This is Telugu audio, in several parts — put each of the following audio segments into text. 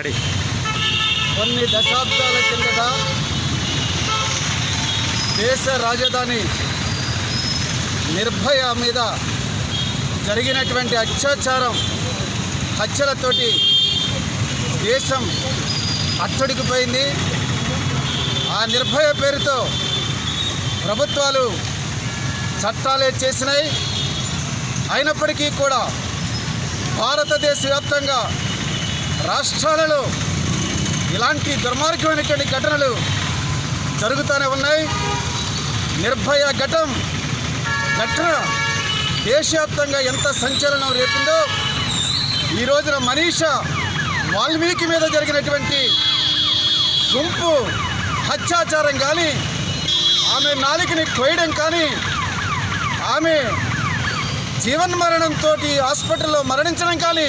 రెడీ. కొన్ని దశాబ్దాల కిందట దేశ రాజధాని నిర్భయ మీద జరిగినటువంటి అత్యాచారం హత్యలతోటి దేశం అట్టడికిపోయింది ఆ నిర్భయ పేరుతో ప్రభుత్వాలు చట్టాలే చేసినాయి. అయినప్పటికీ కూడా భారతదేశ వ్యాప్తంగా రాష్ట్రాలలో ఇలాంటి దుర్మార్గమైనటువంటి ఘటనలు జరుగుతూనే ఉన్నాయి. నిర్భయ ఘటం ఘటన దేశవ్యాప్తంగా ఎంత సంచలనం రేపిందో ఈ రోజున మనీష వాల్మీకి మీద జరిగినటువంటి గుంపు హత్యాచారం కానీ ఆమె నాలికని కోయడం కానీ ఆమె జీవన్మరణంతో హాస్పిటల్లో మరణించడం కానీ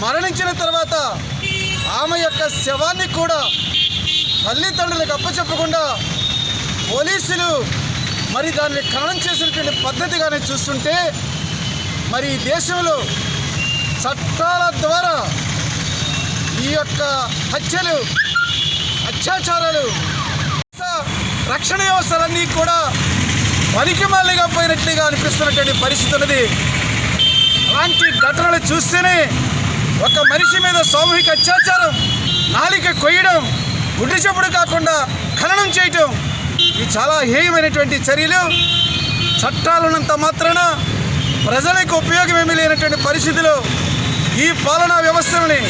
మరణించిన తర్వాత ఆమె యొక్క శవాన్ని కూడా తల్లిదండ్రులకు అప్పచెప్పకుండా పోలీసులు మరి దాన్ని ఖననం చేసినటువంటి పద్ధతిగానే చూస్తుంటే మరి ఈ దేశంలో చట్టాల ద్వారా ఈ యొక్క హత్యలు అత్యాచారాలు రక్షణ వ్యవస్థలన్నీ కూడా పనికిమాలిగా పోయినట్లుగా అనిపిస్తున్నటువంటి పరిస్థితి ఉన్నది. అలాంటి ఘటనలు చూస్తేనే ఒక మనిషి మీద సామూహిక అత్యాచారం నాలిక కొయ్యడం గుడ్డు చెప్పుడు కాకుండా ఖననం చేయటం ఇవి చాలా హేయమైనటువంటి చర్యలు. చట్టాలున్నంత మాత్రాన ప్రజలకు ఉపయోగమేమీ లేనటువంటి పరిస్థితిలో ఈ పాలనా వ్యవస్థల్ని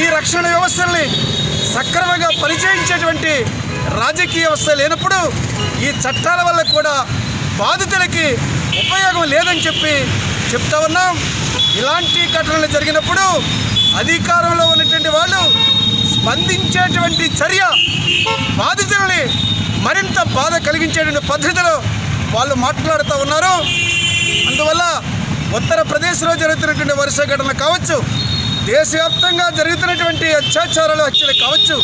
ఈ రక్షణ వ్యవస్థల్ని సక్రమంగా పరిచయించేటువంటి రాజకీయ వ్యవస్థ లేనప్పుడు ఈ చట్టాల వల్ల కూడా బాధితులకి ఉపయోగం లేదని చెప్పి చెప్తా ఉన్నాం. ఇలాంటి ఘటనలు జరిగినప్పుడు అధికారంలో ఉన్నటువంటి వాళ్ళు స్పందించేటువంటి చర్య బాధితులని మరింత బాధ కలిగించేటువంటి పద్ధతిలో వాళ్ళు మాట్లాడుతూ ఉన్నారు. అందువల్ల ఉత్తరప్రదేశ్లో జరుగుతున్నటువంటి వరుస ఘటన కావచ్చు దేశవ్యాప్తంగా జరుగుతున్నటువంటి అత్యాచారాలు హత్యలు కావచ్చు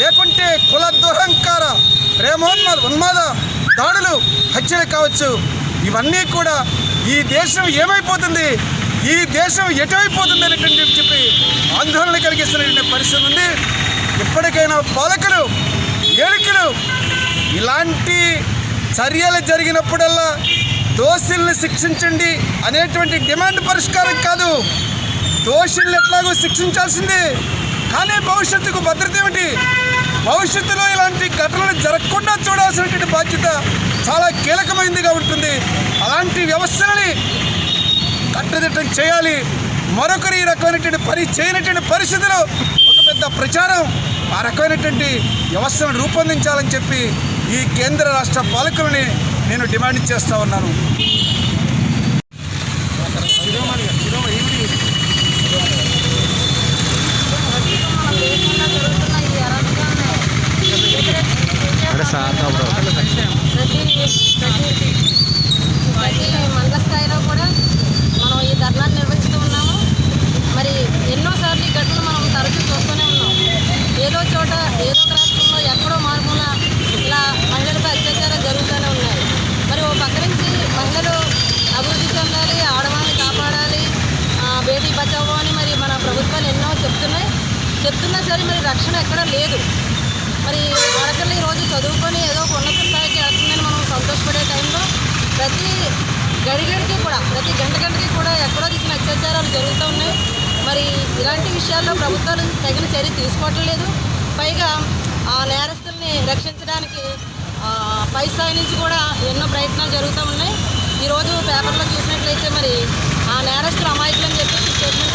లేకుంటే కుల దురహంకార ప్రేమోన్మాద ఉన్మాద దాడులు హత్యలు కావచ్చు. ఇవన్నీ కూడా ఈ దేశం ఏమైపోతుంది? ఈ దేశం ఎటువైపోతుంది అనేటువంటి చెప్పి ఆందోళన కలిగిస్తున్నటువంటి పరిస్థితి ఉంది. ఇప్పటికైనా పాలకులు ఏలికలు ఇలాంటి చర్యలు జరిగినప్పుడల్లా దోషుల్ని శిక్షించండి అనేటువంటి డిమాండ్ పరిష్కారం కాదు. దోషుల్ని ఎట్లాగో శిక్షించాల్సిందే. కానీ భవిష్యత్తుకు భద్రత ఏమిటి? భవిష్యత్తులో ఇలాంటి ఘటనలు జరగకుండా చూడాల్సినటువంటి బాధ్యత చాలా కీలకమైనదిగా ఉంటుంది. అలాంటి వ్యవస్థలని కట్టుదిట్టం చేయాలి. మరొకరు ఈ రకమైనటువంటి పని చేయనటువంటి పరిస్థితిలో ఒక పెద్ద ప్రచారం ఆ రకమైనటువంటి వ్యవస్థను రూపొందించాలని చెప్పి ఈ కేంద్ర రాష్ట్ర పాలకులని నేను డిమాండ్ చేస్తూ ఉన్నాను మన దేశంలో జరుగుతున్న ఈ అరాచకాన్ని అరే సార్ ప్రతి ప్రతి ప్రతి మండల స్థాయిలో కూడా మనం ఈ ధర్నాన్ని నిర్వహిస్తూ ఉన్నాము మరి ఎన్నోసార్లు ఈ ఘటనలు మనం తరచూ చూస్తూనే ఉన్నాం ఏదో చోట ఏదో ఒక రాష్ట్రంలో ఎక్కడో మార్పున ఇలా మహిళలపై అత్యాచారాలు జరుగుతూనే ఉన్నాయి మరి ఓ పక్క నుంచి మహిళలు అభివృద్ధి చెందాలి ఆడవాళ్ళని కాపాడాలి ఆ, బేటీ బచావో అని మరి మన ప్రభుత్వాలు ఎన్నో చెప్తున్నాయి చెప్తున్నా మరి రక్షణ ఎక్కడ లేదు. మరి ఆడపిల్ల ఈరోజు చదువుకొని ఏదో ఒక ఉన్నత స్థాయికి వెళ్తుందని మనం సంతోషపడే టైంలో ప్రతి గడిగడికి కూడా ప్రతి గంట గంటకి కూడా ఎక్కడో దిక్కున అత్యాచారాలు జరుగుతూ ఉన్నాయి. మరి ఇలాంటి విషయాల్లో ప్రభుత్వాలు తగిన చర్య తీసుకోవటం లేదు. పైగా ఆ నేరస్తుల్ని రక్షించడానికి పై స్థాయి నుంచి కూడా ఎన్నో ప్రయత్నాలు జరుగుతూ ఉన్నాయి. ఈరోజు పేపర్లో చూసినట్లయితే మరి ఆ నేరస్తులు అమాయకులు అని చెప్పేసి స్టేట్మెంట్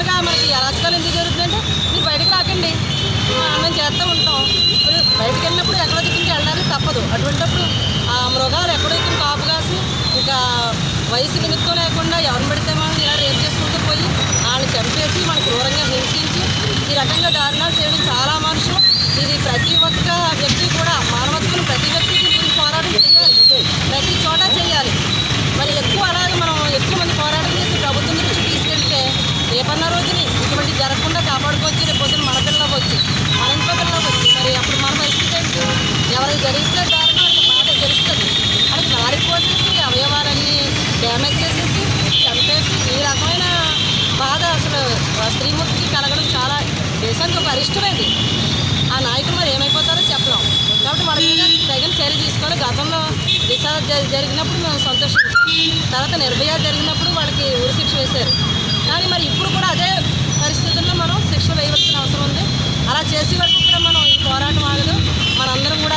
ఉండగా మనకి అరాచకాలు ఎందుకు జరుగుతుందంటే మీరు బయటకు రాకండి. అన్నం మేము చేస్తూ ఉంటాం. ఇప్పుడు బయటకు వెళ్ళినప్పుడు ఎక్కడో దిక్కు వెళ్ళడానికి తప్పదు. అటువంటిప్పుడు ఆ మృగాలు ఎక్కడో కాపు కాసి ఇంకా వయసు నిమిత్తం లేకుండా ఎవరిని పడితే మనం ఇలా రేపు చేసుకుంటూ పోయి వాళ్ళని చంపేసి మన క్రూరంగా హింసించి ఈ రకంగా దారుణాలు చేయడం చాలా మనుషులు. ఇది ప్రతి ఒక్క వరిష్టమైంది ఆ నాయకులు మరి ఏమైపోతారో చెప్పలేం. కాబట్టి మన మీద తగిన చర్య తీసుకొని గతంలో దిశ జరిగినప్పుడు మేము సంతోషించాం. తర్వాత నిర్భయ జరిగినప్పుడు వాళ్ళకి ఉరి శిక్ష వేశారు. కానీ మరి ఇప్పుడు కూడా అదే పరిస్థితుల్లో మనం శిక్ష వేయవలసిన అవసరం ఉంది. అలా చేసే వరకు కూడా మనం ఈ పోరాటం ఆగదు. మనందరం కూడా